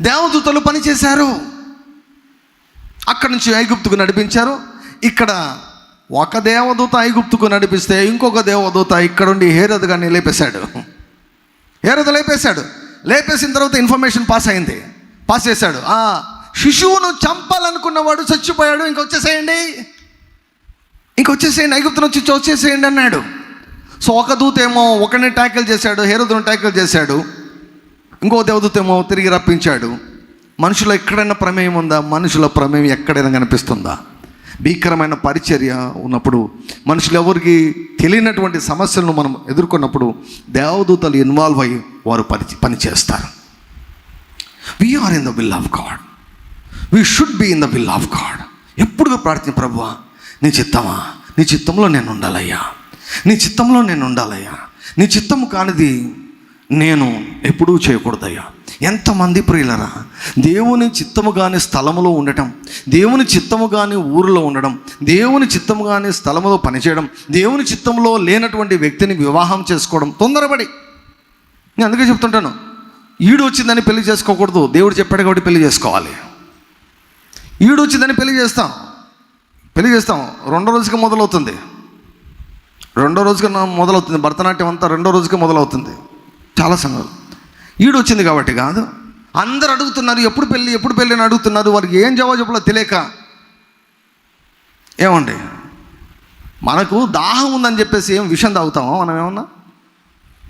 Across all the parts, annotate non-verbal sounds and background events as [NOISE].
దేవదూతలు పనిచేశారు అక్కడి నుంచి ఐగుప్తుకు నడిపించారు. ఇక్కడ ఒక దేవదూత ఐగుప్తుకు నడిపిస్తే ఇంకొక దేవదూత ఇక్కడుండి హేరద్ గారిని లేపేశాడు. హేరద్ లేపేశాడు. లేపేసిన తర్వాత ఇన్ఫర్మేషన్ పాస్ అయింది. పాస్ చేశాడు. ఆ శిశువును చంపాలనుకున్నవాడు చచ్చిపోయాడు. ఇంక వచ్చేసేయండి. ఇంక వచ్చేసేయండి. ఐగుప్తు నుంచి వచ్చేసేయండి అన్నాడు. సో ఒక దూత ఏమో ఒకరిని ట్యాకిల్ చేశాడు హేరదును ట్యాకిల్ చేశాడు. ఇంకో దేవదూత ఏమో తిరిగి రప్పించాడు. మనుషుల ఎక్కడైనా ప్రమేయం ఉందా? మనుషుల ప్రమేయం ఎక్కడైనా కనిపిస్తుందా? భీకరమైన పరిచర్య ఉన్నప్పుడు మనుషులు ఎవరికి తెలియనటువంటి సమస్యలను మనం ఎదుర్కొన్నప్పుడు దేవదూతలు ఇన్వాల్వ్ అయ్యి వారు పని పనిచేస్తారు we are in the will of God we should be in the will of God ఎప్పుడు ప్రార్థన ప్రభువా? నీ చిత్తమా? నీ చిత్తంలో నేను ఉండాలయ్యా. నీ చిత్తంలో నేను ఉండాలయ్యా. నీ చిత్తము కానిది నేను ఎప్పుడూ చేయకూడదయ్యా. ఎంతమంది ప్రియులరా దేవుని చిత్తము కాని స్థలములో ఉండటం దేవుని చిత్తము కాని ఊరిలో ఉండడం దేవుని చిత్తము కాని స్థలములో పనిచేయడం దేవుని చిత్తంలో లేనటువంటి వ్యక్తిని వివాహం చేసుకోవడం తొందరపడి. నేను అందుకే చెప్తుంటాను ఈడు వచ్చిందని పెళ్ళి చేసుకోకూడదు దేవుడు చెప్పాడు కాబట్టి పెళ్ళి చేసుకోవాలి. ఈడు వచ్చిందని పెళ్ళి చేస్తాం. పెళ్ళి చేస్తాం. రెండో రోజుకి మొదలవుతుంది. రెండో రోజుకి మొదలవుతుంది. భరతనాట్యం అంతా రెండో రోజుకి మొదలవుతుంది. చాలా సంఘాలు ఈడు వచ్చింది కాబట్టి కాదు. అందరు అడుగుతున్నారు ఎప్పుడు పెళ్ళి ఎప్పుడు పెళ్ళి అని అడుగుతున్నారు వారికి ఏం జవాబు చెప్పలో తెలియక. ఏమండి? మనకు దాహం ఉందని చెప్పేసి ఏం విషం తాగుతామా మనం ఏమన్నా?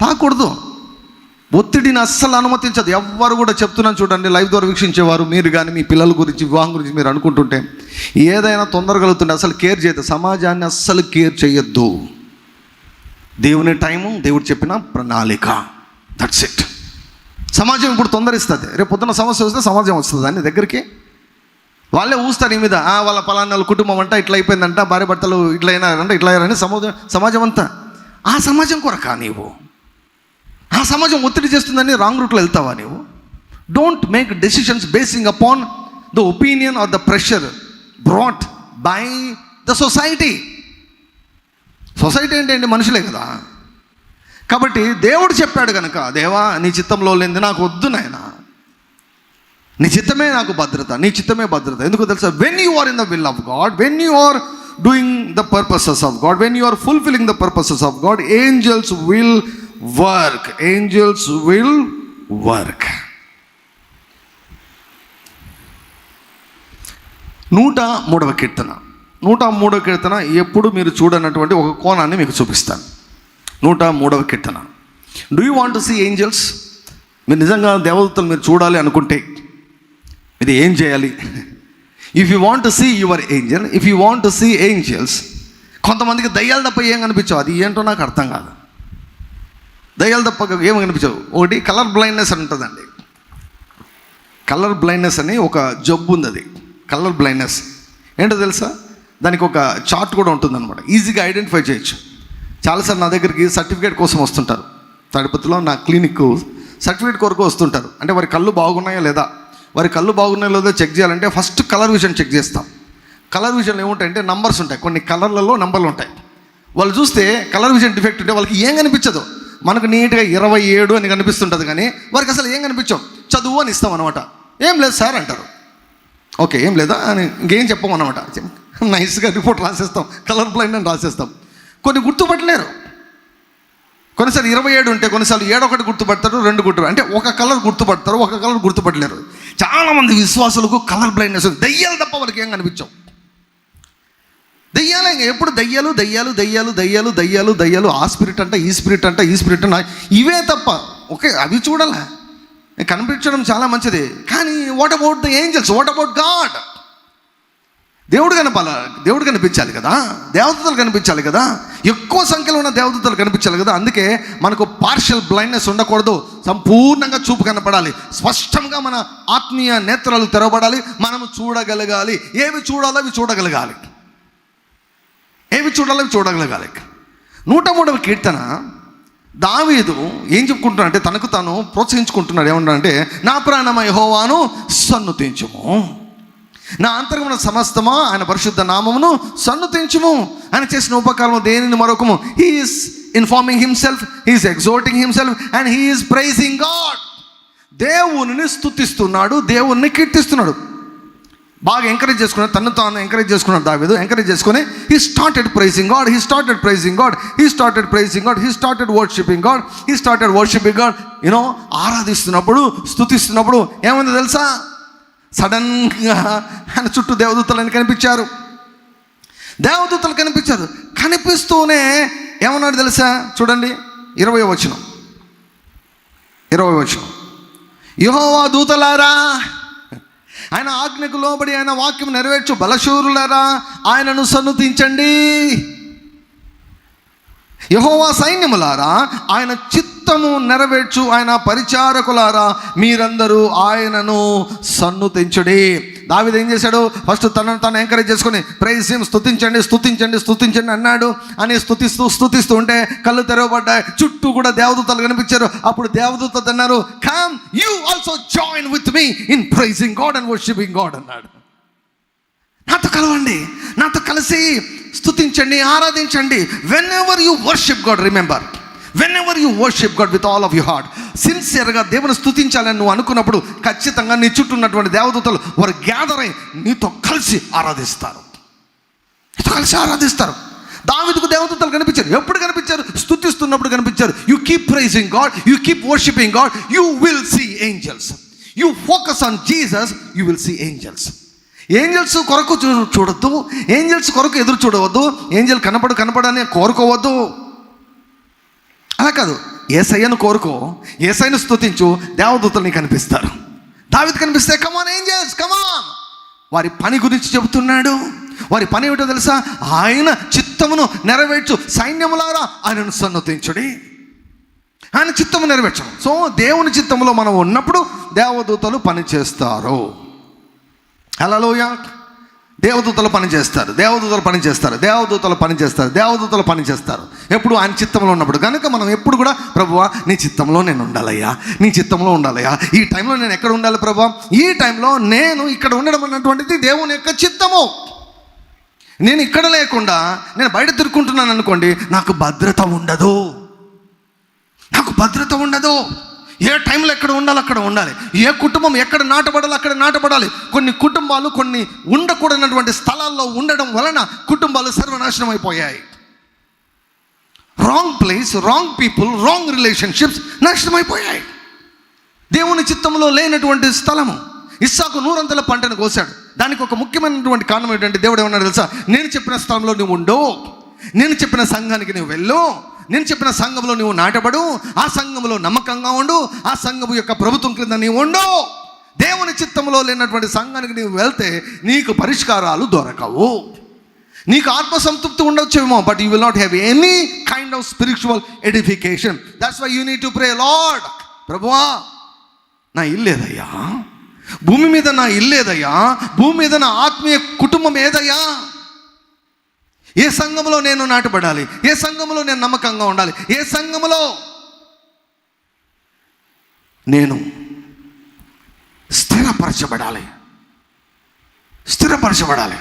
తాగకూడదు. ఒత్తిడిని అస్సలు అనుమతించదు. ఎవ్వరు కూడా చెప్తున్నాను చూడండి లైవ్ ద్వారా వీక్షించేవారు మీరు కానీ మీ పిల్లల గురించి వివాహం గురించి మీరు అనుకుంటుంటే ఏదైనా తొందరగలుగుతుంటే అసలు కేర్ చేయదు. సమాజాన్ని అస్సలు కేర్ చేయొద్దు. దేవుని టైము దేవుడు చెప్పిన ప్రణాళిక. దట్స్ ఇట్ సమాజం ఇప్పుడు తొందరిస్తుంది. రేపు పొద్దున్న సమస్య వస్తే సమాజం వస్తుంది. దాని దగ్గరికి వాళ్ళే ఊస్తారు ఈ మీద. వాళ్ళ పలానా కుటుంబం అంట ఇట్లా అయిపోయిందంట భార్య భర్తలు ఇట్లా అయినారంట ఇట్లా అయ్యారని సమాజం సమాజం అంతా. ఆ సమాజం కొరకా నీవు? ఆ సమాజం ఒత్తిడి చేస్తుందని రాంగ్ రూట్లో వెళ్తావా నీవు? Don't make decisions basing upon the opinion or the pressure brought by the society society ఏంటంటే మనుషులే కదా. కాబట్టి దేవుడు చెప్పాడు కనుక దేవా నీ చిత్తంలో లేనిది నాకు వద్దు నాయన. నీ చిత్తమే నాకు భద్రత నీ చిత్తమే భద్రత. ఎందుకు తెలుసా? When you are in the will of God when you are doing the purposes of God when you are fulfilling the purposes of God angels will work angels will work నూట మూడవ కీర్తన. నూట మూడవ కీర్తన ఎప్పుడు మీరు చూడనటువంటి ఒక కోణాన్ని మీకు చూపిస్తాను. నూట మూడవ కీర్తన. Do you want to see angels మీరు నిజంగా దేవదూతలు మీరు చూడాలి అనుకుంటే ఇది ఏం చేయాలి? If you want to see your angel if you want to see angels కొంతమందికి దయ్యాలు తప్ప ఏం కనిపించవు. అది ఏంటో నాకు అర్థం కాదు. దయ్యాలు తప్ప ఏం కనిపించవు. ఒకటి కలర్ బ్లైండ్నెస్ అని ఉంటుందండి. కలర్ బ్లైండ్నెస్ అని ఒక జబ్బు ఉంది అది. కలర్ బ్లైండ్నెస్ ఏంటో తెలుసా? దానికి ఒక చార్ట్ కూడా ఉంటుందన్నమాట. ఈజీగా ఐడెంటిఫై చేయొచ్చు. చాలాసార్లు నా దగ్గరికి సర్టిఫికేట్ కోసం వస్తుంటారు. తడిపతిలో నా క్లినిక్ సర్టిఫికేట్ కొరకు వస్తుంటారు. అంటే వారి కళ్ళు బాగున్నాయా లేదా? వారి కళ్ళు బాగున్నాయో లేదో చెక్ చేయాలంటే ఫస్ట్ కలర్ విజన్ చెక్ చేస్తాం. కలర్ విజన్లో ఏముంటాయంటే నంబర్స్ ఉంటాయి. కొన్ని కలర్లలో నంబర్లు ఉంటాయి. వాళ్ళు చూస్తే కలర్ విజన్ డిఫెక్ట్ ఉంటే వాళ్ళకి ఏం కనిపించదు. మనకు నీట్గా ఇరవై ఏడు అని కనిపిస్తుంటుంది కానీ వారికి అసలు ఏం కనిపించవు. చదువు అని ఇస్తాం అనమాట ఏం లేదు సార్ అంటారు. ఓకే ఏం లేదా అని ఇంకేం చెప్పమన్నమాట. నైస్గా రిపోర్ట్ రాసేస్తాం. కలర్ బ్లైండ్ అని రాసేస్తాం. కొన్ని గుర్తుపట్టలేరు. కొన్నిసార్లు ఇరవై ఏడు ఉంటే కొన్నిసార్లు ఏడొకటి గుర్తుపడతారు రెండు గుర్తు అంటే ఒక కలర్ గుర్తుపడతారు ఒక కలర్ గుర్తుపట్టలేరు. చాలామంది విశ్వాసులకు కలర్ బ్లైండ్నెస్ ఉంది. దయ్యాలు తప్ప వాళ్ళకి ఏం కనిపించవు. దయ్యాలే ఎప్పుడు దయ్యాలు దయ్యాలు దయ్యాలు దయ్యాలు దయ్యాలు దయ్యాలు ఆ స్పిరిట్ అంట ఈ స్పిరిట్ అంట ఈ స్పిరిట్ అంట ఇవే తప్ప. ఓకే అవి చూడాలా? కనిపించడం చాలా మంచిది. కానీ what about the angels what about God దేవుడు కనపాల దేవుడు కనిపించాలి కదా? దేవతలు కనిపించాలి కదా? ఎక్కువ సంఖ్యలో ఉన్న దేవతలు కనిపించాలి కదా? అందుకే మనకు పార్షల్ బ్లైండ్నెస్ ఉండకూడదు. సంపూర్ణంగా చూపు కనపడాలి. స్పష్టంగా మన ఆత్మీయ నేత్రాలు తెరవబడాలి. మనము చూడగలగాలి. ఏవి చూడాలో అవి చూడగలగాలి. ఏవి చూడాలో అవి చూడగలగాలి. నూట మూడవ కీర్తన. దావీదు ఏం చెప్పుకుంటున్నాడంటే తనకు తాను ప్రోత్సహించుకుంటున్నాడు. ఏమంటాడంటే నా ప్రాణమ హోవాను సన్నుతించుము. నా అంతర్గమైన సమస్తమా? ఆయన పరిశుద్ధ నామమును సన్నుతించుము. ఆయన చేసిన ఉపకారము దేనిని మరొకము? He is informing himself he is exhorting himself and he is praising God దేవుని స్థుతిస్తున్నాడు దేవుణ్ణి కీర్తిస్తున్నాడు. బాగా ఎంకరేజ్ చేసుకున్నాడు తను తాను ఎంకరేజ్ చేసుకున్నాడు దావేదు ఎంకరేజ్ చేసుకుని he started praising God he started praising God he started praising God he started worshipping God he started worshipping God you know ఆరాధిస్తున్నప్పుడు స్థుతిస్తున్నప్పుడు ఏమైంది తెలుసా? సడన్గా ఆయన చుట్టూ దేవదూతలని కనిపించారు. దేవదూతలు కనిపించారు. కనిపిస్తూనే ఏమన్నాడు తెలుసా? చూడండి ఇరవై వచనం. ఇరవై వచనం. యహోవా దూతలారా ఆయన ఆజ్ఞకు లోబడి ఆయన వాక్యం నెరవేర్చు బలశూరులారా ఆయనను సన్నుతించండి. యహోవా సైన్యములారా ఆయన చిత్తము నెరవేర్చు ఆయన పరిచారకులారా మీరందరూ ఆయనను సన్నుతించుడి. దావిది ఏం చేశాడు? ఫస్ట్ తనను తను ఎంకరేజ్ చేసుకుని ప్రైజ్ హిమ్ స్తుతించండి స్తుతించండి స్తుతించండి అన్నాడు. అని స్థుతిస్తూ స్థుతిస్తూ ఉంటే కళ్ళు తెరవబడ్డాయి. చుట్టూ కూడా దేవదూతలు కనిపించారు. అప్పుడు దేవదూత అన్నారు come you also join with me in praising God and worshipping God అన్నాడు. నాతో కలవండి నాతో కలిసి స్తుతించండి ఆరాధించండి. Whenever you worship God remember whenever you worship God with all of you heart సిన్సియర్గా దేవుని స్థుతించాలని నువ్వు అనుకున్నప్పుడు ఖచ్చితంగా నీ చుట్టూ ఉన్నటువంటి దేవదూతలు వారు గ్యాదర్ అయి నీతో కలిసి ఆరాధిస్తారు. నీతో కలిసి ఆరాధిస్తారు. దావిదుకు దేవదూతలు కనిపించారు. ఎప్పుడు కనిపించారు? స్థుతిస్తున్నప్పుడు కనిపించారు. You keep praising God you keep worshipping God you will see angels you focus on Jesus you will see angels angels కొరకు చూడొద్దు. ఏంజల్స్ కొరకు ఎదురు చూడవద్దు. ఏంజల్ కనపడు కనపడని కోరుకోవద్దు. అలా కాదు. ఏసయ్యను కోరుకో ఏసైను స్తుతించు దేవదూతలు నీకు కనిపిస్తారు దావిది కనిపిస్తే కమాన్ ఏంజల్స్ కమాన్ వారి పని గురించి చెబుతున్నాడు. వారి పని ఏమిటో తెలుసా? ఆయన చిత్తమును నెరవేర్చు సైన్యములారా ఆయనను సన్నతించుడి. ఆయన చిత్తము నెరవేర్చడం. సో దేవుని చిత్తములో మనం ఉన్నప్పుడు దేవదూతలు పని చేస్తారు. దేవదూతలు పనిచేస్తారు దేవదూతలు పనిచేస్తారు దేవదూతలు పనిచేస్తారు దేవదూతలు పనిచేస్తారు ఎప్పుడు ఆయన చిత్తంలో ఉన్నప్పుడు. కనుక మనం ఎప్పుడు కూడా ప్రభువా నీ చిత్తంలో నేను ఉండాలయ్యా నీ చిత్తంలో ఉండాలయ్యా. ఈ టైంలో నేను ఎక్కడ ఉండాలి ప్రభువా? ఈ టైంలో నేను ఇక్కడ ఉండడం అన్నటువంటిది దేవుని యొక్క చిత్తము. నేను ఇక్కడ లేకుండా నేను బయట తిరుక్కుంటున్నాను అనుకోండి నాకు భద్రత ఉండదు. నాకు భద్రత ఉండదు. ఏ టైంలో ఎక్కడ ఉండాలి అక్కడ ఉండాలి. ఏ కుటుంబం ఎక్కడ నాటబడాలి అక్కడ నాటబడాలి. కొన్ని కుటుంబాలు కొన్ని ఉండకూడనటువంటి స్థలాల్లో ఉండడం వలన కుటుంబాలు సర్వనాశనం అయిపోయాయి. Wrong place wrong people wrong relationships నాశనమైపోయాయి దేవుని చిత్తంలో లేనటువంటి స్థలము. ఇస్సాకు నూరంతల పంటను కోసాడు దానికి ఒక ముఖ్యమైనటువంటి కారణం ఏంటంటే దేవుడు ఏమన్నాడు తెలుసా? నేను చెప్పిన స్థలంలో నువ్వు ఉండవు. నేను చెప్పిన సంఘానికి నువ్వు వెళ్ళు. నేను చెప్పిన సంఘంలో నువ్వు నాటబడు. ఆ సంఘంలో నమ్మకంగా ఉండు. ఆ సంఘం యొక్క ప్రభుత్వం క్రింద నీవు ఉండు. దేవుని చిత్తంలో లేనటువంటి సంఘానికి నీవు వెళ్తే నీకు పరిష్కారాలు దొరకవు. నీకు ఆత్మ సంతృప్తి ఉండొచ్చేమో but you will not have any kind of spiritual edification that's why you need to pray Lord ప్రభువా నా ఇల్లేదయ్యా. భూమి మీద నా ఇల్లేదయ్యా. భూమి మీద నా ఆత్మీయ కుటుంబం ఏదయ్యా? ఏ సంఘములో నేను నాటబడాలి ఏ సంఘములో నేను నమ్మకంగా ఉండాలి? ఏ సంఘములో నేను స్థిరపరచబడాలి? స్థిరపరచబడాలి.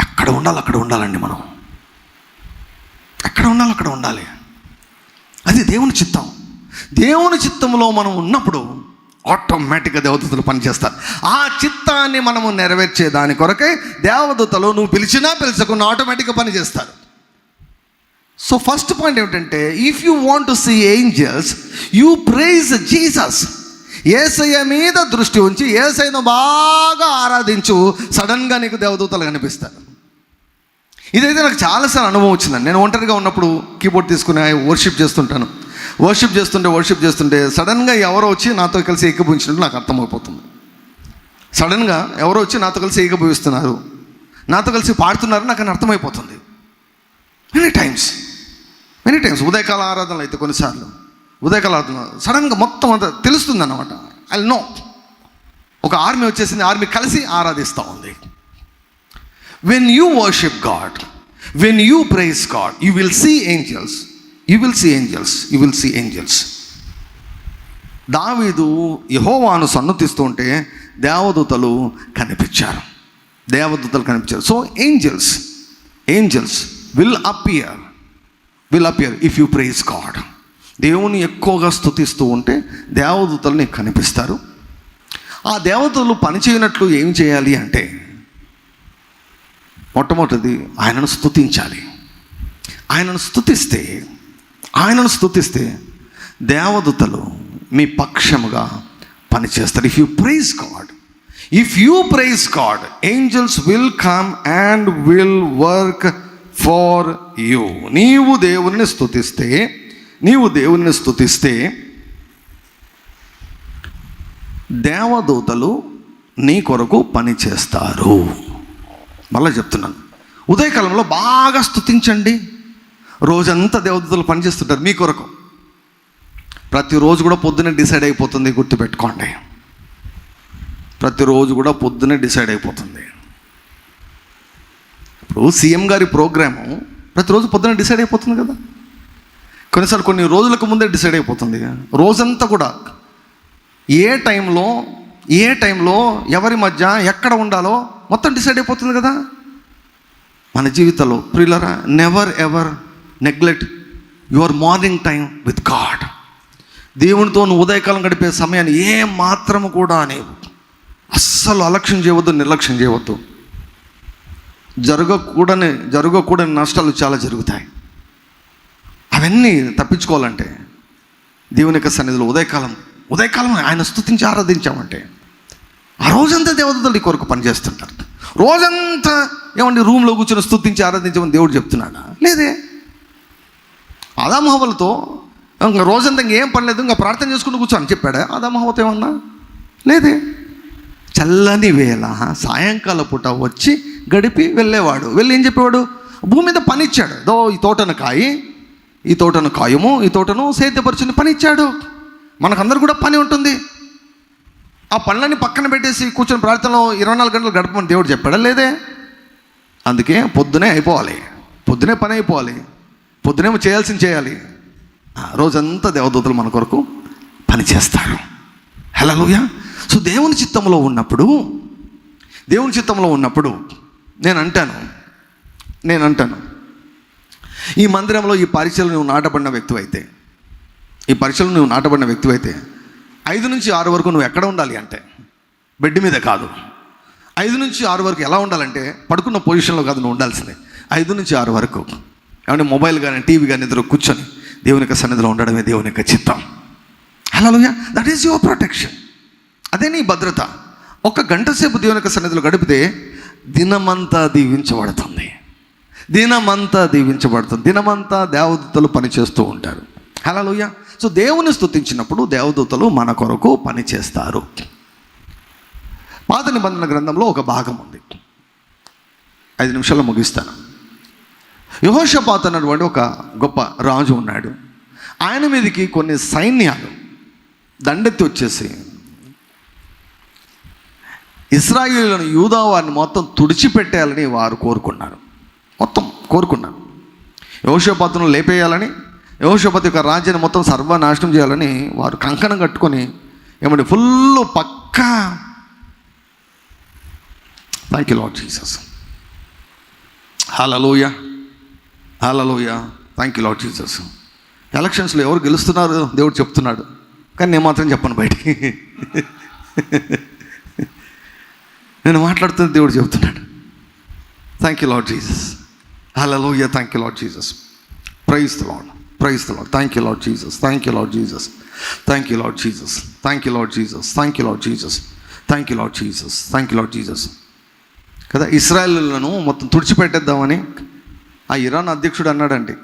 ఎక్కడ ఉండాలి? అక్కడ ఉండాలండి మనం. ఎక్కడ ఉండాలి? అక్కడ ఉండాలి. అది దేవుని చిత్తం. దేవుని చిత్తంలో మనం ఉన్నప్పుడు ఆటోమేటిక్గా దేవదూతలు పనిచేస్తారు. ఆ చిత్తాన్ని మనము నెరవేర్చే దాని కొరకే దేవదూతలు నువ్వు పిలిచినా పిలిచకుండా ఆటోమేటిక్గా పనిచేస్తారు. సో ఫస్ట్ పాయింట్ ఏమిటంటే if you want to see angels you praise Jesus ఏసయ్య మీద దృష్టి ఉంచి ఏసైను బాగా ఆరాధించు సడన్గా నీకు దేవదూతలు కనిపిస్తారు. ఇదైతే నాకు చాలాసార్లు అనుభవం వచ్చిందండి. నేను ఒంటరిగా ఉన్నప్పుడు కీబోర్డ్ తీసుకుని వర్షిప్ చేస్తుంటాను. వర్షిప్ చేస్తుంటే వర్షిప్ చేస్తుంటే సడన్గా ఎవరో వచ్చి నాతో కలిసి ఏకభవించినట్టు నాకు అర్థమైపోతుంది. సడన్గా ఎవరో వచ్చి నాతో కలిసి ఏకభవిస్తున్నారు. నాతో కలిసి పాడుతున్నారు నాకు అని అర్థమైపోతుంది. మెనీ టైమ్స్ మెనీ టైమ్స్ ఉదయకాల ఆరాధనలు అయితే కొన్నిసార్లు. ఉదయకాల ఆరాధన సడన్గా మొత్తం అంతా తెలుస్తుంది అన్నమాట ఐ నో ఒక ఆర్మీ వచ్చేసింది. ఆర్మీ కలిసి ఆరాధిస్తూ ఉంది. When you worship God when you praise God you will see angels you will see angels you will see angels దావీదు యహోవాను సన్నతిస్తుంటే దేవదూతలు కనిపించారు. దేవదూతలు కనిపించారు. So angels angels will appear will appear if you praise God దేవుని ఎక్కువగా స్థుతిస్తూ ఉంటే దేవదూతలు నీకు కనిపిస్తారు. ఆ దేవతలు పనిచేయనట్లు ఏం చేయాలి అంటే మొట్టమొదటిది ఆయనను స్థుతించాలి ఆయనను స్థుతిస్తే ఆయనను స్థుతిస్తే దేవదూతలు మీ పక్షముగా పనిచేస్తారు. If you praise God if you praise God angels will come and will work for you నీవు దేవుణ్ణి స్థుతిస్తే నీవు దేవుణ్ణి స్థుతిస్తే దేవదూతలు నీ కొరకు పనిచేస్తారు. మళ్ళీ చెప్తున్నాను. ఉదయకాలంలో బాగా స్థుతించండి రోజంతా దేవదూతలు పనిచేస్తుంటారు మీ కొరకు. ప్రతిరోజు కూడా పొద్దునే డిసైడ్ అయిపోతుంది గుర్తుపెట్టుకోండి ప్రతిరోజు కూడా పొద్దునే డిసైడ్ అయిపోతుంది. ఇప్పుడు సీఎం గారి ప్రోగ్రాము ప్రతిరోజు పొద్దున డిసైడ్ అయిపోతుంది కదా. కొన్నిసార్లు కొన్ని రోజులకు ముందే డిసైడ్ అయిపోతుంది. రోజంతా కూడా ఏ టైంలో ఏ టైంలో ఎవరి మధ్య ఎక్కడ ఉండాలో మొత్తం డిసైడ్ అయిపోతుంది కదా. మన జీవితంలో ప్రియులరా never ever neglect your morning time with God దేవునితో నువ్వు ఉదయకాలం గడిపే సమయాన్ని ఏ మాత్రము కూడా అనేవు అస్సలు అలక్ష్యం చేయవద్దు నిర్లక్ష్యం చేయవద్దు. జరగకూడని జరగకూడని నష్టాలు చాలా జరుగుతాయి. అవన్నీ తప్పించుకోవాలంటే దేవుని యొక్క సన్నిధిలో ఉదయకాలం ఉదయకాలం ఆయన స్తుతించి ఆరాధించామంటే ఆ రోజంతా దేవతలు ఈ కొరకు పనిచేస్తుంటారు. రోజంతా ఏమండి రూమ్లో కూర్చొని స్తుతించి ఆరాధించమని దేవుడు చెప్తున్నాడా? లేదే. అదామహవలతో ఇంకా రోజంతా ఇంకేం పని లేదు ఇంకా ప్రార్థన చేసుకుంటూ కూర్చోని చెప్పాడా? అదామహవత ఏమన్నా? లేదే. చల్లని వేళ సాయంకాల పూట వచ్చి గడిపి వెళ్ళేవాడు. వెళ్ళి ఏం చెప్పేవాడు? భూమి మీద పని ఇచ్చాడు దో ఈ తోటను కాయి ఈ తోటను కాయము ఈ తోటను సేద్యపరుచుని పని ఇచ్చాడు మనకందరు కూడా పని ఉంటుంది. ఆ పనులన్నీ పక్కన పెట్టేసి కూర్చొని ప్రార్థనలో ఇరవై నాలుగు గంటలు గడపమని దేవుడు చెప్పాడా? లేదే. అందుకే పొద్దునే అయిపోవాలి. పొద్దునే పని అయిపోవాలి. పొద్దునేమో చేయాల్సింది చేయాలి. రోజంతా దేవదూతలు మన కొరకు పని హలోయా సో దేవుని చిత్తంలో ఉన్నప్పుడు దేవుని చిత్తంలో ఉన్నప్పుడు నేను అంటాను నేను అంటాను. ఈ మందిరంలో ఈ పరీక్షలు నువ్వు నాటబడిన వ్యక్తి అయితే ఈ పరీక్షలు నువ్వు నాటబడిన వ్యక్తి అయితే ఐదు నుంచి ఆరు వరకు నువ్వు ఎక్కడ ఉండాలి అంటే బెడ్ మీద కాదు. ఐదు నుంచి ఆరు వరకు ఎలా ఉండాలంటే పడుకున్న పొజిషన్లో కాదు నువ్వు ఉండాల్సిందే. ఐదు నుంచి ఆరు వరకు. ఏమంటే మొబైల్ కానీ టీవీ కానీ ఇద్దరు కూర్చొని దేవుని యొక్క సన్నిధిలో ఉండడమే దేవుని యొక్క చిత్తం. హలోయ దట్ ఈస్ యువర్ ప్రొటెక్షన్ అదే నీ భద్రత. ఒక గంట సేపు దేవుని యొక్క సన్నిధిలో గడిపితే దినమంతా దీవించబడుతుంది. దినమంతా దీవించబడుతుంది. దినమంతా దేవదూతలు పనిచేస్తూ ఉంటారు. హలోయ సో దేవుని స్థుతించినప్పుడు దేవదూతలు మన కొరకు పనిచేస్తారు. పాత నిబంధన గ్రంథంలో ఒక భాగం ఉంది. ఐదు నిమిషాల్లో ముగిస్తాను. యహోషపాత్ అన్నటువంటి ఒక గొప్ప రాజు ఉన్నాడు. ఆయన మీదకి కొన్ని సైన్యాలు దండెత్తి వచ్చేసి ఇస్రాయిలను యూదా వారిని మొత్తం తుడిచిపెట్టేయాలని వారు కోరుకున్నారు. మొత్తం కోరుకున్నారు. యోషపాతును లేపేయాలని యోషపతి యొక్క రాజ్యాన్ని మొత్తం సర్వనాశనం చేయాలని వారు కంకణం కట్టుకొని ఏమంటే full Pakka thank you Lord Jesus hallelujah hallelujah thank you Lord Jesus ఎలక్షన్స్లో ఎవరు గెలుస్తున్నారు దేవుడు చెప్తున్నాడు కానీ నేను మాత్రం చెప్పను బయటికి నేను మాట్లాడుతున్న దేవుడు చెప్తున్నాడు thank you Lord Jesus hallelujah thank you Lord Jesus praise Lord praise Lord thank you Lord Jesus thank you Lord Jesus thank you Lord Jesus thank you Lord Jesus thank you Lord Jesus thank you Lord Jesus thank you Lord Jesus కదా ఇస్రాయల్లను మొత్తం తుడిచిపెట్టేద్దామని ఆ Iran అధ్యక్షుడు అన్నాడండి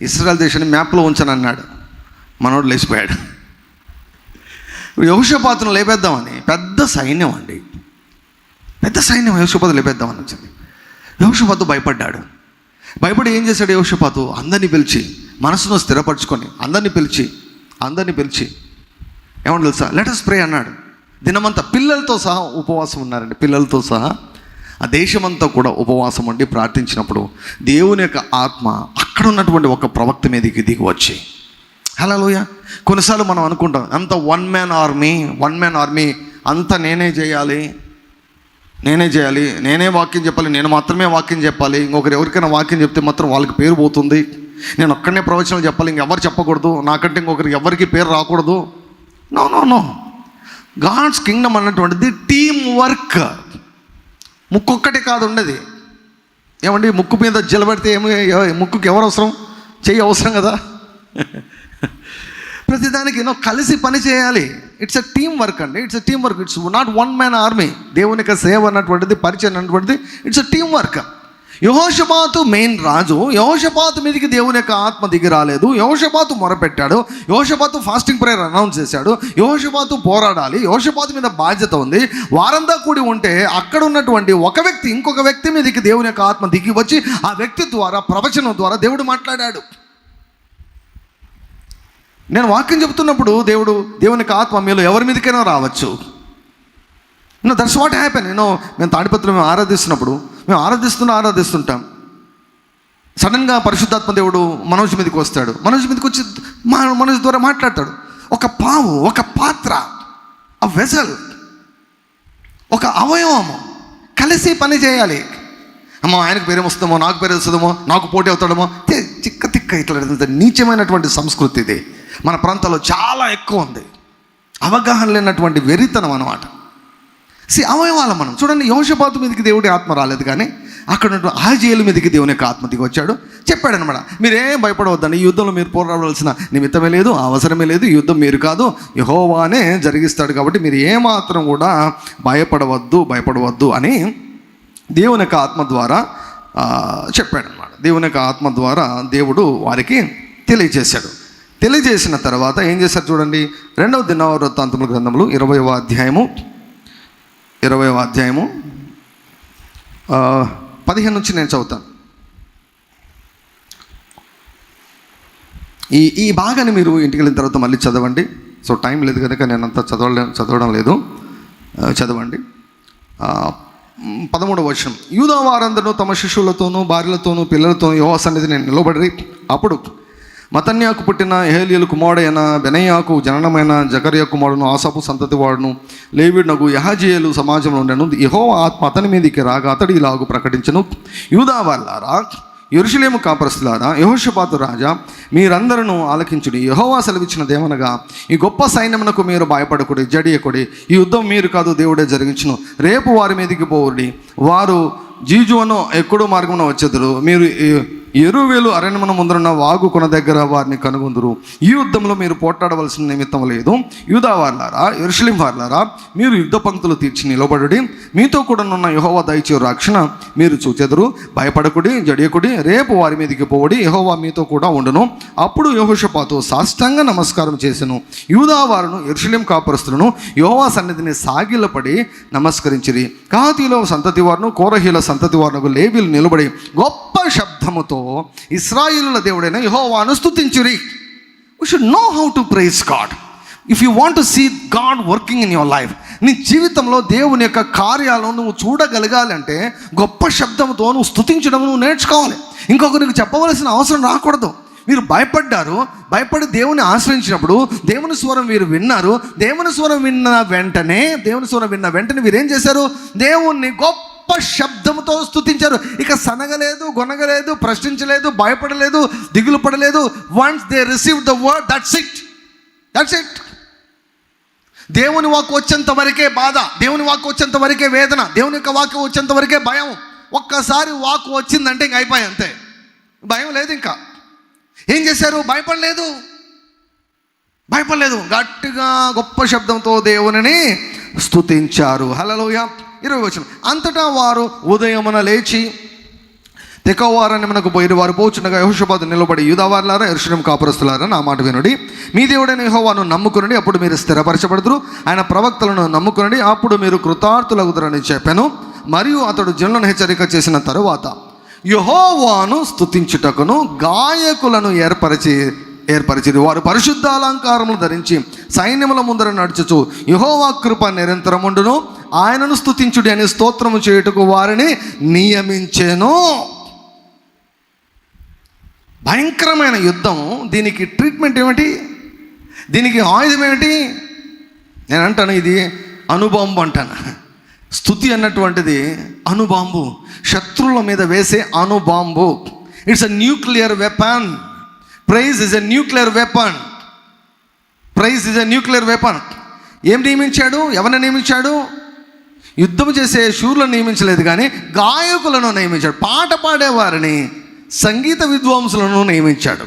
Israel దేశాన్ని మ్యాప్లో ఉంచను అన్నాడు మనోడు లేచిపోయాడు. ఇప్పుడు లేపేద్దామని పెద్ద సైన్యం అండి. పెద్ద సైన్యం యహోషపాతు లేపేద్దామని వచ్చింది. యహోషపాతు భయపడ్డాడు. భయపడి ఏం చేశాడు యోషపాతు అందరినీ పిలిచి మనసును స్థిరపరచుకొని అందరినీ పిలిచి అందరినీ పిలిచి ఏమన్నా తెలుసా? లెటర్స్ స్ప్రే అన్నాడు. దినమంతా పిల్లలతో సహా ఉపవాసం ఉన్నారండి. పిల్లలతో సహా ఆ దేశమంతా కూడా ఉపవాసం ఉండి ప్రార్థించినప్పుడు దేవుని యొక్క ఆత్మ అక్కడ ఉన్నటువంటి ఒక ప్రవక్త మీదకి దిగి వచ్చి హలోయ కొన్నిసార్లు మనం అనుకుంటాం అంత one man army one man army అంత నేనే చేయాలి నేనే చేయాలి నేనే వాక్యం చెప్పాలి నేను మాత్రమే వాక్యం చెప్పాలి ఇంకొకరు ఎవరికైనా వాక్యం చెప్తే మాత్రం వాళ్ళకి పేరు పోతుంది నేను ఒక్కడనే ప్రవచనాలు చెప్పాలి ఇంకెవరు చెప్పకూడదు నాకంటే ఇంకొకరికి ఎవరికి పేరు రాకూడదు. No no no. God's kingdom అన్నటువంటిది టీమ్ వర్క్. ముక్కొక్కటే కాదు ఉండేది. ఏమండి ముక్కు మీద జలబడితే ఏమి ముక్కుకి ఎవరు అవసరం? చెయ్యి అవసరం కదా? [LAUGHS] ప్రతిదానికి ఎన్నో కలిసి పని చేయాలి. ఇట్స్ ఎ టీమ్ వర్క్ అండి. It's a team work it's not one man army దేవుని యొక్క సేవ అన్నటువంటిది పరిచయం అన్నటువంటిది it's a team work Jehoshaphat main రాజు యహోషపాతు మీదకి దేవుని యొక్క ఆత్మ దిగి రాలేదు యహోషపాతు మొరపెట్టాడు యహోషపాతు ఫాస్టింగ్ ప్రేయర్ అనౌన్స్ చేశాడు యహోషపాతు పోరాడాలి యహోషపాతు మీద బాధ్యత ఉంది. వారంతా కూడి ఉంటే అక్కడ ఉన్నటువంటి ఒక వ్యక్తి ఇంకొక వ్యక్తి మీదకి దేవుని యొక్క ఆత్మ దిగి వచ్చి ఆ వ్యక్తి ద్వారా ప్రవచనం ద్వారా దేవుడు మాట్లాడాడు. నేను వాక్యం చెబుతున్నప్పుడు దేవుడు దేవుని యొక్క ఆత్మ మీలో ఎవరి మీదకైనా రావచ్చు. నో దట్స్ వాట్ హ్యాపెన్ నేను మేము తాడిపత్రులు మేము ఆరాధిస్తున్నప్పుడు మేము ఆరాధిస్తున్నా ఆరాధిస్తుంటాం. సడన్గా పరిశుద్ధాత్మ దేవుడు మనోజ్ మీదకి వస్తాడు. మనోజ్ మీదకి వచ్చి మా మనోజ్ ద్వారా మాట్లాడతాడు. ఒక పావు ఒక పాత్ర ఆ వెజల్ ఒక అవయవము కలిసి పని చేయాలి. అమ్మ ఆయనకు పేరు వస్తుందేమో నాకు పేరు వస్తుందేమో నాకు పోటీ అవుతాడేమో చిక్క తిక్క ఇట్లా ఇంత నీచమైనటువంటి సంస్కృతి ఇది. మన ప్రాంతాల్లో చాలా ఎక్కువ ఉంది. అవగాహన లేనటువంటి వెరితనం అన్నమాట. సి అవయవాల మనం. చూడండి యోషపాతు మీదకి దేవుడి ఆత్మ రాలేదు కానీ అక్కడ ఆ ఆజేయుల మీదకి దేవుని యొక్క ఆత్మ దిగి వచ్చాడు. చెప్పాడు అనమాట మీరేం భయపడవద్దండి ఈ యుద్ధంలో మీరు పోరాడవలసిన నిమిత్తమే లేదు అవసరమే లేదు యుద్ధం మీరు కాదు యహోవానే జరిగిస్తాడు కాబట్టి మీరు ఏమాత్రం కూడా భయపడవద్దు భయపడవద్దు అని దేవుని యొక్క ఆత్మ ద్వారా చెప్పాడు అనమాట దేవుని యొక్క ఆత్మ ద్వారా దేవుడు వారికి తెలియజేశాడు. తెలియజేసిన తర్వాత ఏం చేశారు చూడండి రెండవ దినవృత్తాంతముల గ్రంథములు ఇరవైవ అధ్యాయము ఇరవైవ అధ్యాయము పదిహేను నుంచి నేను చదువుతాను. ఈ ఈ భాగాన్ని మీరు ఇంటికి వెళ్ళిన తర్వాత మళ్ళీ చదవండి. సో టైం లేదు కనుక నేను అంతా చదవలే చదవడం లేదు. చదవండి. పదమూడవ వర్షం యూదా వారందరూ తమ శిష్యులతోనూ భార్యలతోనూ పిల్లలతోనూ యోగా సన్నిధి నేను నిలబడి అప్పుడు మతన్యాకు పుట్టిన ఎహేలియలు కుమారుడైన బెనయ్యాకు జననమైన జకర్య కుమారుడును ఆసాపు సంతతి వాడును లేవిడునకు యహజీయులు సమాజంలో ఉండను. యహో ఆత్మ అతని మీదికి రాగా అతడు ఇలాగు ప్రకటించను. యూదా వాళ్ళారా? ఎరుషులేము కాపరస్తులారా? యహోషపాతు రాజా మీరందరూ ఆలకించుడి. యహోవా సెలవిచ్చిన దేవనగా ఈ గొప్ప సైన్యమునకు మీరు భయపడకుడి జడియకుడి. ఈ యుద్ధం మీరు కాదు దేవుడే జరిగించును. రేపు వారి మీదికి పోవుడి. వారు జీజువను ఎక్కడో మార్గమున వచ్చేదురు. మీరు ఈ- ఎరువేలు అరణ్యమున ముందరున్న వాగు కొన దగ్గర వారిని కనుగొందురు. ఈ యుద్ధంలో మీరు పోట్లాడవలసిన నిమిత్తం లేదు. యూదా వార్లారా ఎరుషులిం వార్లారా మీరు యుద్ధ పంక్తులు తీర్చి నిలబడుడి. మీతో కూడా నున్న యహోవా దయచే రక్షణ మీరు చూచెదరు. భయపడకుడి జడియకుడి రేపు వారి మీదకి పోవడి. యహోవా మీతో కూడా ఉండును. అప్పుడు యహోషపాతో సాష్టంగా నమస్కారం చేసెను. యూదా వారును ఎరుషులిం కాపురస్తులను యహోవా సన్నిధిని సాగిలపడి నమస్కరించిరి. కాతీలో సంతతి వారును కోరహీల సంతతి వారునకు లేబీలు నిలబడి గొప్ప శబ్దముతో ఇస్రాయిలుల దేవుడైన యహోవాను స్థుతించురి you should know how to praise God if you want to see God working in your life నీ జీవితంలో దేవుని యొక్క కార్యాలను నువ్వు చూడగలగాలంటే గొప్ప శబ్దంతో నువ్వు స్థుతించడం నువ్వు నేర్చుకోవాలి. ఇంకొకరికి చెప్పవలసిన అవసరం రాకూడదు. మీరు భయపడ్డారు భయపడి దేవుని ఆశ్రయించినప్పుడు దేవుని స్వరం వీరు విన్నారు. దేవుని స్వరం విన్న వెంటనే దేవుని స్వరం విన్న వెంటనే మీరు ఏం చేశారు? దేవుణ్ణి గొప్ప గొప్ప శబ్దంతో స్థుతించారు ఇక సనగలేదు గొనగలేదు ప్రశ్నించలేదు భయపడలేదు దిగులు పడలేదు. Once they receive the word that's it that's it దేవుని వాక్ వచ్చేంత వరకే బాధ దేవుని వాక్ వచ్చేంత వరకే వేదన దేవుని యొక్క వాక్కు వచ్చేంత వరకే భయం. ఒక్కసారి వాక్ వచ్చిందంటే ఇంక అయిపోయాయి అంతే. భయం లేదు ఇంకా. ఏం చేశారు? భయపడలేదు. భయపడలేదు. గట్టిగా గొప్ప శబ్దంతో దేవునిని స్తుతించారు. హలోయ ఇరవై వచ్చిన అంతటా వారు ఉదయమున లేచి తెకవారని మనకు పోయి వారు పోచుండగా యహోషబాద్ నిలబడి యూదావార్లారా యర్షణం కాపురస్తులారా నా మాట వినుడి. మీ దేవుడైన యహోవాను నమ్ముకునండి అప్పుడు మీరు స్థిరపరచబడదురు. ఆయన ప్రవక్తలను నమ్ముకునండి అప్పుడు మీరు కృతార్థులగుదరని చెప్పాను. మరియు అతడు జనులను హెచ్చరిక చేసిన తరువాత యహోవాను స్తుతించుటకును గాయకులను ఏర్పరిచి ఏర్పరిచింది. వారు పరిశుద్ధ అలంకారములు ధరించి సైన్యముల ముందర నడుచుచు యహోవా కృప నిరంతరముండును. ఆయనను స్థుతించుడి అని స్తోత్రము చేయుటకు వారిని నియమించెను. భయంకరమైన యుద్ధం. దీనికి ట్రీట్మెంట్ ఏమిటి? దీనికి ఆయుధం ఏమిటి? నేను అంటాను ఇది అనుబాంబు అంటాను. స్థుతి అన్నటువంటిది అణుబాంబు శత్రువుల మీద వేసే అణుబాంబు it's a nuclear weapon praise is a nuclear weapon praise is a nuclear weapon ఏం నియమించాడు? ఎవరిని నియమించాడు? యుద్ధం చేసే శూర్లను నియమించలేదు కానీ గాయకులను నియమించాడు. పాట పాడేవారిని సంగీత విద్వాంసులను నియమించాడు.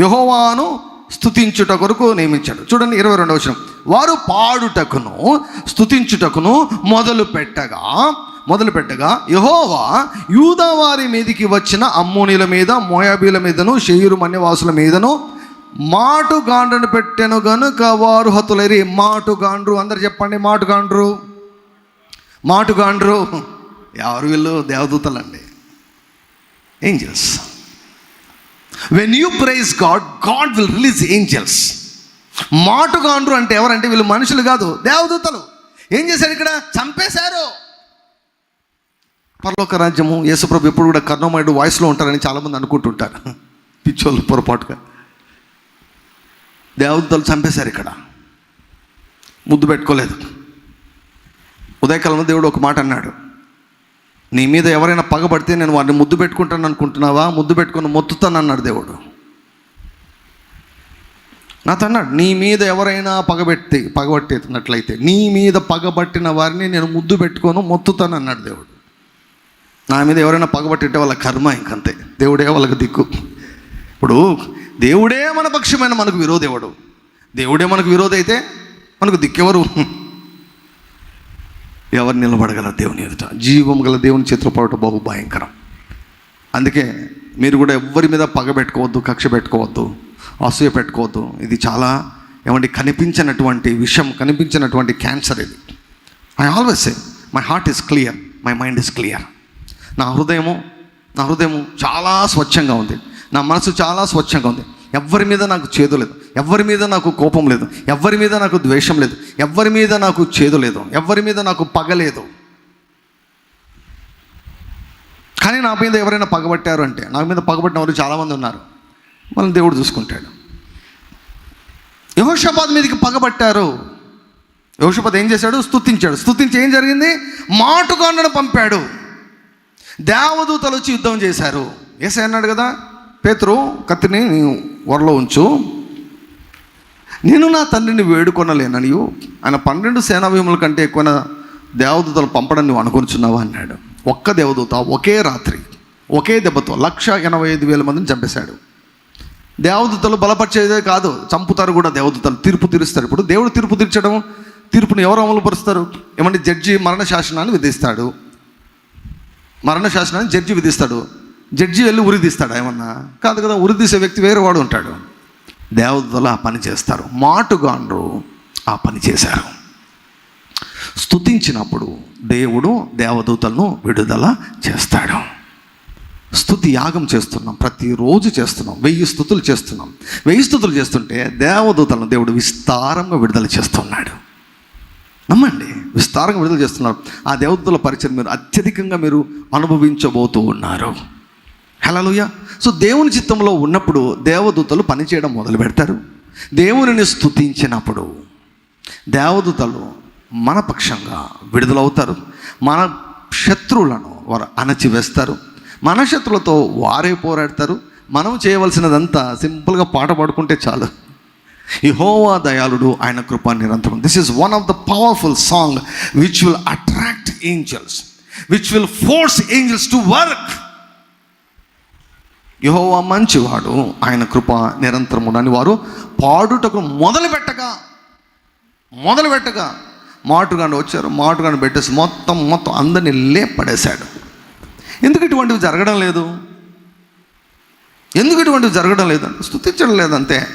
యహోవాను స్తుతించుట కొరకు నియమించాడు. చూడండి ఇరవై రెండవ వచనం. వారు పాడుటకును స్తుతించుటకును మొదలు పెట్టగా మొదలు పెట్టగా యహోవా యూదావారి మీదికి వచ్చిన అమ్మోనిల మీద మోయాబీల మీదను షేయురు మన్యవాసుల మీదను మాటుగాండ్రను పెట్టెను గనుక వారు హతులరి మాటుగాండ్రు అందరు చెప్పండి మాటుగాండ్రు మాటుగాండ్రు ఎవరు వీళ్ళు? దేవదూతలండి. Angels. When you praise God God will release angels మాటుగాండ్రు అంటే ఎవరంటే వీళ్ళు మనుషులు కాదు దేవదూతలు. ఏం చేశారు ఇక్కడ? చంపేశారు. పరలోక రాజ్యము యేసుప్రభు ఎప్పుడు కూడా కర్ణమయుడు వాయిస్లో ఉంటారని చాలామంది అనుకుంటుంటారు. [LAUGHS] పిచ్చోళ్ళు పొరపాటుగా. దేవతలు చంపేశారు ఇక్కడ. ముద్దు పెట్టుకోలేదు. ఉదయకాలంలో దేవుడు ఒక మాట అన్నాడు. నీ మీద ఎవరైనా పగబడితే నేను వారిని ముద్దు పెట్టుకుంటాను అనుకుంటున్నావా? ముద్దు పెట్టుకుని మొత్తుతాను అన్నాడు దేవుడు. నాతో అన్నాడు నీ మీద ఎవరైనా పగబెట్టి పగబట్టేతున్నట్లయితే నీ మీద పగబట్టిన వారిని నేను ముద్దు పెట్టుకోను మొత్తుతాను అన్నాడు దేవుడు. నా మీద ఎవరైనా పగబట్టింటే వాళ్ళ కర్మ ఇంకంతే. దేవుడే వాళ్ళకి దిక్కు. ఇప్పుడు దేవుడే మన పక్షమైన మనకు విరోధేవాడు దేవుడే మనకు విరోధి అయితే మనకు దిక్కెవరు? ఎవరు నిలబడగలరు దేవుని ఎదుట? జీవం గల దేవుని చిత్రపడటం బహు భయంకరం. అందుకే మీరు కూడా ఎవ్వరి మీద పగ పెట్టుకోవద్దు కక్ష పెట్టుకోవద్దు అసూయ పెట్టుకోవద్దు. ఇది చాలా ఏమంటే కనిపించినటువంటి విషయం కనిపించినటువంటి క్యాన్సర్ ఇది. I always say my heart is clear my mind is clear నా హృదయము నా హృదయము చాలా స్వచ్ఛంగా ఉంది. నా మనసు చాలా స్వచ్ఛంగా ఉంది. ఎవ్వరి మీద నాకు చేదు లేదు. ఎవ్వరి మీద నాకు కోపం లేదు. ఎవ్వరి మీద నాకు ద్వేషం లేదు. ఎవ్వరి మీద నాకు చేదు లేదు. ఎవ్వరి మీద నాకు పగ లేదు. కానీ నా మీద ఎవరైనా పగబట్టారు అంటే నా మీద పగబట్టిన వారు చాలామంది ఉన్నారు. మనం దేవుడు చూసుకుంటాడు. యహోషపాద్ మీదకి పగబట్టారు. యహోషపాద్ ఏం చేశాడు? స్థుతించాడు స్తుతించి ఏం జరిగింది? మాటుగాండను పంపాడు. దేవదూతలు వచ్చి యుద్ధం చేశారు. ఏసై అన్నాడు కదా పేతురు కత్తిని నీవు వరలో ఉంచు. నేను నా తండ్రిని వేడుకొనలేనని ఆయన పన్నెండు సేనావ్యూముల కంటే ఎక్కువ దేవదూతలు పంపడం నువ్వు అనుకుంటున్నావా అన్నాడు. ఒక్క దేవదూత ఒకే రాత్రి ఒకే దెబ్బతో లక్ష ఎనభై ఐదు వేల మందిని చంపేశాడు. దేవదూతలు బలపరిచేదే కాదు చంపుతారు కూడా దేవదూతలు తీర్పు తీరుస్తారు. ఇప్పుడు దేవుడు తీర్పు తీర్చడం తీర్పును ఎవరు అమలుపరుస్తారు? ఏమంటే జడ్జి మరణ శాసనాన్ని విధిస్తాడు. మరణ శాసనాన్ని జడ్జి విధిస్తాడు. జడ్జి వెళ్ళి ఉరిదీస్తాడు ఏమన్నా? కాదు కదా ఉరిదీసే వ్యక్తి వేరే వాడు ఉంటాడు. దేవదూతలు ఆ పని చేస్తారు. మాటుగాండ్రు ఆ పని చేశారు. స్తుతించినప్పుడు దేవుడు దేవదూతలను విడుదల చేస్తాడు. స్థుతి యాగం చేస్తున్నాం ప్రతిరోజు చేస్తున్నాం వెయ్యి స్థుతులు చేస్తున్నాం. వెయ్యి స్థుతులు చేస్తుంటే దేవదూతలను దేవుడు విస్తారంగా విడుదల చేస్తున్నాడు. నమ్మండి. విస్తారంగా విడుదల చేస్తున్నారు. ఆ దేవతల పరిచయం మీరు అత్యధికంగా మీరు అనుభవించబోతూ ఉన్నారు. హలోయ సో దేవుని చిత్తంలో ఉన్నప్పుడు దేవదూతలు పనిచేయడం మొదలు పెడతారు. దేవునిని స్తుతించినప్పుడు దేవదూతలు మన పక్షంగా విడుదలవుతారు. మన శత్రువులను వారు అణచివేస్తారు. మన శత్రులతో వారే పోరాడతారు. మనం చేయవలసినదంతా సింపుల్గా పాట పాడుకుంటే చాలు. యహోవా దయాళుడు ఆయన కృప నిరంతరం. This is one of the powerful song which will attract angels which will force angels to work యహోవా మంచివాడు ఆయన కృప నిరంతరము అని వారు పాడుటకు మొదలు పెట్టగా మొదలు పెట్టగా మాటుగాండి వచ్చారు మాటుగాండి పెట్టేసి మొత్తం మొత్తం అందరినీ లేపడేశాడు. ఎందుకు ఇటువంటివి జరగడం లేదు? ఎందుకు ఇటువంటివి జరగడం లేదంటే స్థుతించడం లేదంతే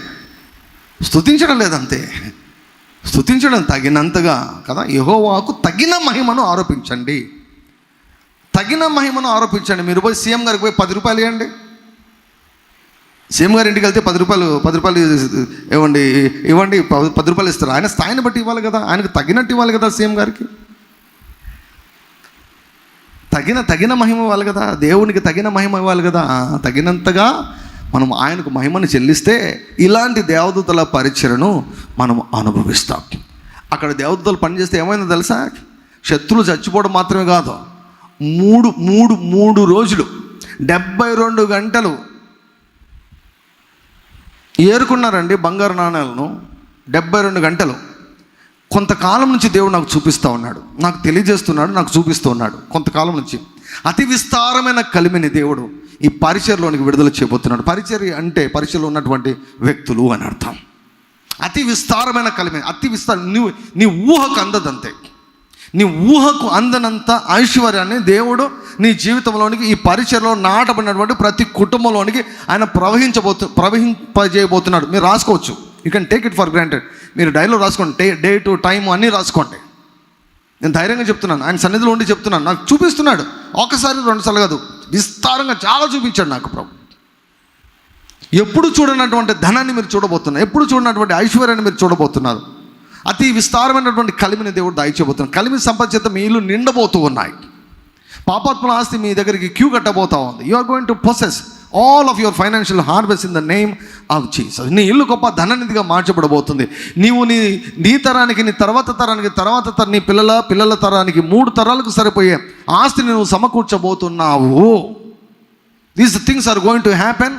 స్థుతించడం లేదంతే. స్థుతించడం తగినంతగా కదా యహోవాకు తగిన మహిమను ఆరోపించండి. తగిన మహిమను ఆరోపించండి. మీరు పోయి సీఎం గారికి పోయి పది రూపాయలు ఇవ్వండి. సీఎం గారి ఇంటికి వెళ్తే పది రూపాయలు పది రూపాయలు ఇవ్వండి ఇవ్వండి పది రూపాయలు ఇస్తారు. ఆయన స్థాయిని బట్టి ఇవ్వాలి కదా ఆయనకు తగినట్టు ఇవ్వాలి కదా సీఎం గారికి. తగిన తగిన మహిమ ఇవ్వాలి కదా దేవునికి తగిన మహిమ ఇవ్వాలి కదా తగినంతగా మనం ఆయనకు మహిమను చెల్లిస్తే ఇలాంటి దేవదూతల పరిచయను మనం అనుభవిస్తాం. అక్కడ దేవదూతలు పనిచేస్తే ఏమైందో తెలుసా? శత్రులు చచ్చిపోవడం మాత్రమే కాదు. మూడు మూడు మూడు రోజులు డెబ్బై రెండు గంటలు ఏరుకున్నారండి బంగారు నాణ్యాలను డెబ్బై రెండు గంటలు. కొంతకాలం నుంచి దేవుడు నాకు చూపిస్తూ ఉన్నాడు. నాకు తెలియజేస్తున్నాడు నాకు చూపిస్తూ ఉన్నాడు. కొంతకాలం నుంచి. అతి విస్తారమైన కలిమిని దేవుడు ఈ పరిచయలోనికి విడుదల చేయబోతున్నాడు. పరిచర్య అంటే పరిచయలో ఉన్నటువంటి వ్యక్తులు అని అర్థం. అతి విస్తారమైన కలిమి అతి విస్తార నువ్వు నీ ఊహకు అందదంతే. నీ ఊహకు అందనంత ఐశ్వర్యాన్ని దేవుడు నీ జీవితంలోనికి ఈ పరిచయలో నాటబడినటువంటి ప్రతి కుటుంబంలోనికి ఆయన ప్రవహించబోతు ప్రవహింపజేయబోతున్నాడు. మీరు రాసుకోవచ్చు. You can take it for granted మీరు డైలో రాసుకోండి. డే డే టు టైం అన్నీ రాసుకోండి. నేను ధైర్యంగా చెప్తున్నాను. ఆయన సన్నిధిలో ఉండి చెప్తున్నాను. నాకు చూపిస్తున్నాడు. ఒకసారి రెండుసార్లు కాదు విస్తారంగా చాలా చూపించాడు నాకు ప్రభు. ఎప్పుడు చూడనటువంటి ధనాన్ని మీరు చూడబోతున్నారు ఎప్పుడు చూడనటువంటి ఐశ్వర్యాన్ని మీరు చూడబోతున్నారు అతి విస్తారమైనటువంటి కలిమిని దేవుడు దాయిచేయబోతున్నాడు కలిమి సంపద చేత మీ ఇల్లు నిండబోతూ ఉన్నాయి. పాపాత్మల ఆస్తి మీ దగ్గరికి క్యూ కట్టబోతా ఉంది. You are going to process all of your financial harvest in the name of Jesus నీ ఇల్లు గొప్ప ధననిధిగా మార్చబడబోతుంది. నీవు నీ నీ తరానికి నీ తర్వాత తరానికి తర్వాత తర నీ పిల్లల పిల్లల తరానికి మూడు తరాలకు సరిపోయే ఆస్తిని నువ్వు సమకూర్చబోతున్నావు. These things are going to happen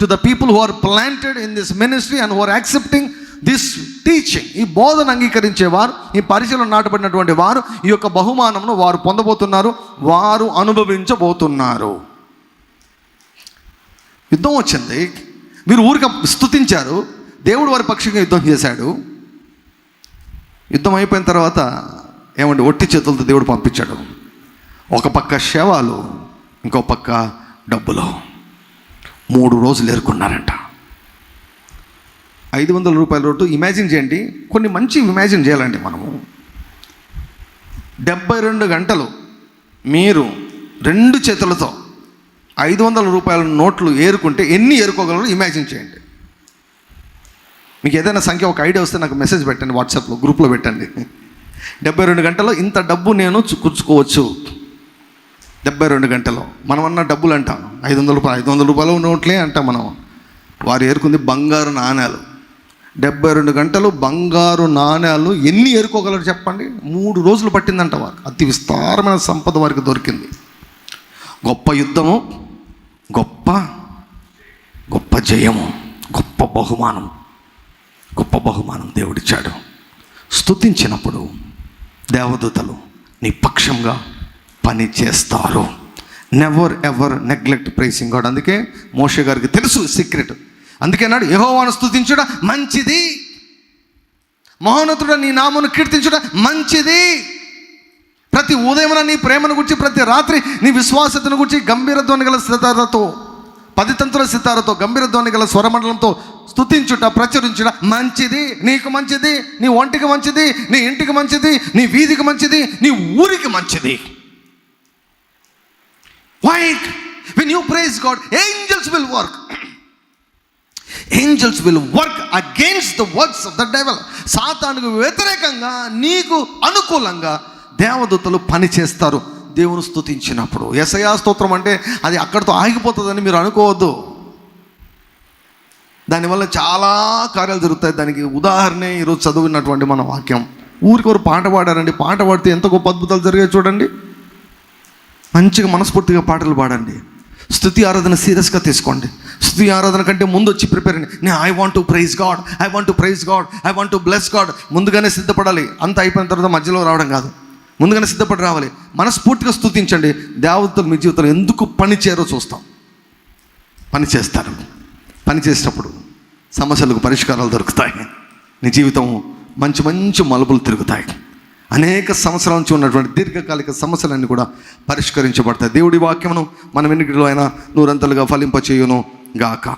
to the people who are planted in this ministry and who are accepting this teaching ఈ బోధన అంగీకరించేవారు ఈ పరిచయం నాటబడినటువంటి వారు ఈ యొక్క బహుమానమును వారు పొందబోతున్నారు వారు అనుభవించబోతున్నారు. యుద్ధం వచ్చింది. మీరు ఊరిక స్తుతించారు. దేవుడు వారి పక్షంగా యుద్ధం చేశాడు. యుద్ధం అయిపోయిన తర్వాత ఏమంటే ఒట్టి చేతులతో దేవుడు పంపించాడు. ఒక పక్క శవాలు ఇంకో పక్క డబ్బులు. మూడు రోజులు ఏరుకున్నారంట. ఐదు వందల రూపాయల రోడ్డు ఇమాజిన్ చేయండి. కొన్ని మంచి ఇమాజిన్ చేయాలండి మనము. డెబ్బై రెండు గంటలు మీరు రెండు చేతులతో ఐదు వందల రూపాయల నోట్లు ఏరుకుంటే ఎన్ని ఏరుకోగలరో ఇమాజిన్ చేయండి. మీకు ఏదైనా సంఖ్య ఒక ఐడియా వస్తే నాకు మెసేజ్ పెట్టండి వాట్సాప్లో గ్రూప్లో పెట్టండి. డెబ్బై రెండు గంటల్లో ఇంత డబ్బు నేను కూర్చుకోవచ్చు డెబ్బై రెండు గంటలు మనం అన్న డబ్బులు అంటాం. ఐదు వందల రూపాయలు ఐదు వందల రూపాయలు నోట్లే అంటాం మనం. వారు ఏరుకుంది బంగారు నాణ్యాలు డెబ్బై రెండు గంటలు బంగారు నాణ్యాలు ఎన్ని ఏరుకోగలరు చెప్పండి? మూడు రోజులు పట్టిందంట వారు. అతి విస్తారమైన సంపద వారికి దొరికింది. గొప్ప యుద్ధము. గొప్ప గొప్ప జయము గొప్ప బహుమానం గొప్ప బహుమానం దేవుడిచ్చాడు. స్థుతించినప్పుడు దేవదూతలు నీ పక్షంగా పని చేస్తారు. Never ever neglect praising God అందుకే మోషే గారికి తెలుసు సీక్రెట్ అందుకే నాడు యహోవాను స్తుతించుట మంచిది. మహోన్నతుడ నీ నామను కీర్తించుట మంచిది. ప్రతి ఉదయమున నీ ప్రేమను గురించి ప్రతి రాత్రి నీ విశ్వాసతను గురించి గంభీర ధ్వని గల శ్రద్ధతో పది తంతుల సితారతో గంభీర ధ్వని గల స్వరమండలంతో స్తుతించుట ప్రచురించుట మంచిది. నీకు మంచిది నీ ఒంటికి మంచిది నీ ఇంటికి మంచిది నీ వీధికి మంచిది నీ ఊరికి మంచిది. Why when you praise God angels will work angels will work against the works of the devil సాతానుకు వ్యతిరేకంగా నీకు అనుకూలంగా దేవదూతలు పని చేస్తారు దేవుని స్థుతించినప్పుడు ఎసయా స్తోత్రం అంటే అది అక్కడితో ఆగిపోతుందని మీరు అనుకోవద్దు. దానివల్ల చాలా కార్యాలు జరుగుతాయి. దానికి ఉదాహరణ ఈరోజు చదివినటువంటి మన వాక్యం. ఊరికొరు పాట పాడారండి. పాట పాడితే ఎంత గొప్ప అద్భుతాలు జరిగాయి చూడండి. మంచిగా మనస్ఫూర్తిగా పాటలు పాడండి. స్థుతి ఆరాధన సీరియస్గా తీసుకోండి. స్థుతి ఆరాధన కంటే ముందు వచ్చి ప్రిపేర్ నేను I want to praise God I want to praise God I want to bless God ముందుగానే సిద్ధపడాలి. అంత అయిపోయిన తర్వాత మధ్యలో రావడం కాదు. ముందుగానే సిద్ధపడి రావాలి. మనస్ఫూర్తిగా స్థుతించండి దేవతలు మీ జీవితంలో ఎందుకు పని చేయరో చూస్తాం. పని చేస్తారు. పని చేసేటప్పుడు సమస్యలకు పరిష్కారాలు దొరుకుతాయి. నీ జీవితం మంచి మంచి మలుపులు తిరుగుతాయి. అనేక సంవత్సరాల నుంచి ఉన్నటువంటి దీర్ఘకాలిక సమస్యలన్నీ కూడా పరిష్కరించబడతాయి. దేవుడి వాక్యమును మన వెనుకలో అయినా నూరంతలుగా ఫలింపచేయును గాక